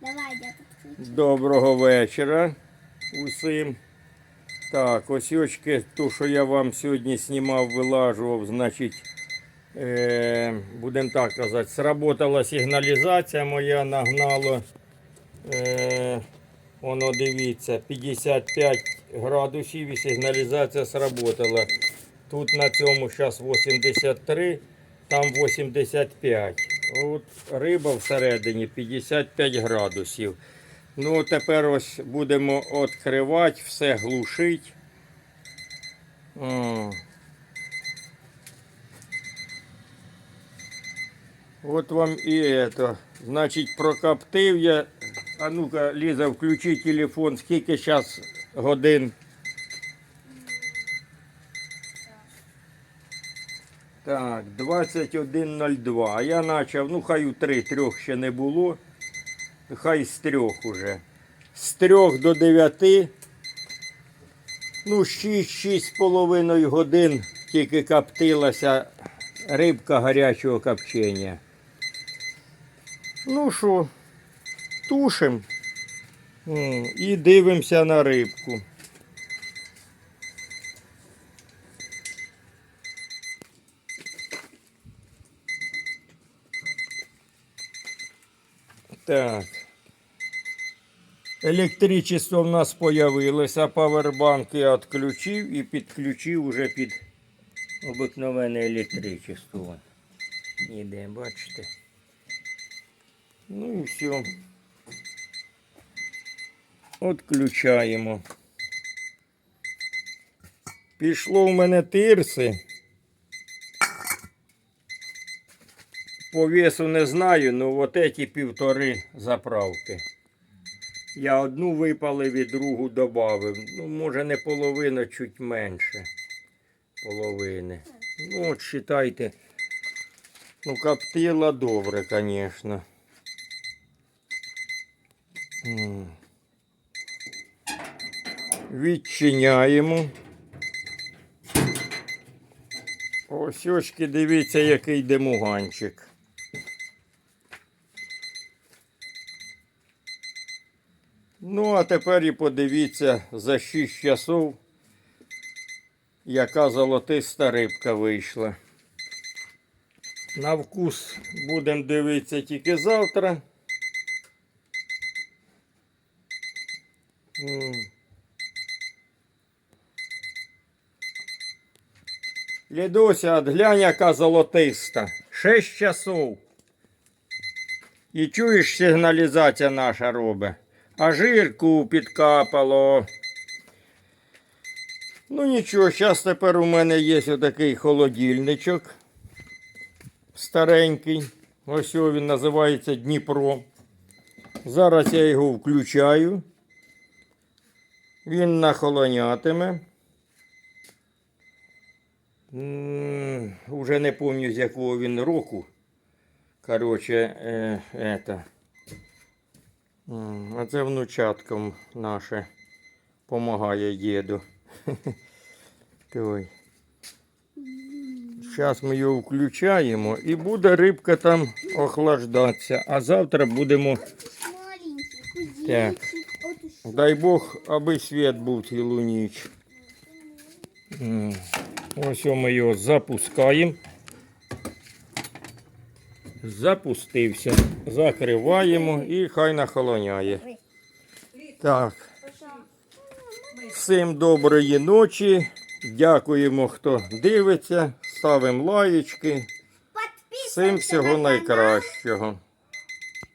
Давай, я підключу. Доброго вечора усім. Так, ось очки, ту, що я вам сьогодні знімав, вилажував, значить, е, будемо так казати, сработала сигналізація моя, нагнало. Е, воно дивіться, 55 градусів і сигналізація сработала. Тут на цьому зараз 83, там 85. От риба всередині 55 градусів. Ну, тепер ось будемо відкривати, все глушить. От вам і это. Значить, прокоптив я. А ну-ка, Ліза, включи телефон. Скільки зараз годин? Так, 21.02. А я почав, ну хай у 3, трьох ще не було. Хай з трьох уже. З трьох до 9. Ну, 6-6,5 годин тільки коптилася рибка гарячого копчення. Ну що, тушимо і дивимося на рибку. Так. Електричество в нас появилося, павербанк я відключив і підключив уже під обикновене електричество. Іде, бачите. Ну і все. Отключаємо. Пішло в мене тирси. По весу не знаю, але от эти півтори заправки. Я одну випалив і другу додав. Ну, може не половина, чуть менше половини. Ну, от считайте. Ну, коптила добре, звісно. Відчиняємо. Ось очки, дивіться, який демуганчик. Ну, а тепер і подивіться за 6 часов, яка золотиста рибка вийшла. На вкус будемо дивитися тільки завтра. Лідуся, глянь, яка золотиста. 6 часов. І чуєш, сигналізація наша робить. А жирку підкапало. Ну нічого, зараз тепер у мене є отакий холодильничок старенький. Ось він називається Дніпро. Зараз я його включаю. Він нахолонятиме. Уже не пам'ятаю, з якого він року. Короче, е, это. А це внучаткам наше помагає діду. Той. Зараз ми його включаємо і буде рибка там охлаждатися. А завтра будемо, Так. дай Бог, аби світ був цілу ніч. Ось ми його запускаємо. Запустився. Закриваємо і хай нахолоняє. Так. Всім доброї ночі. Дякуємо, хто дивиться. Ставимо лаєчки. Всім всього найкращого.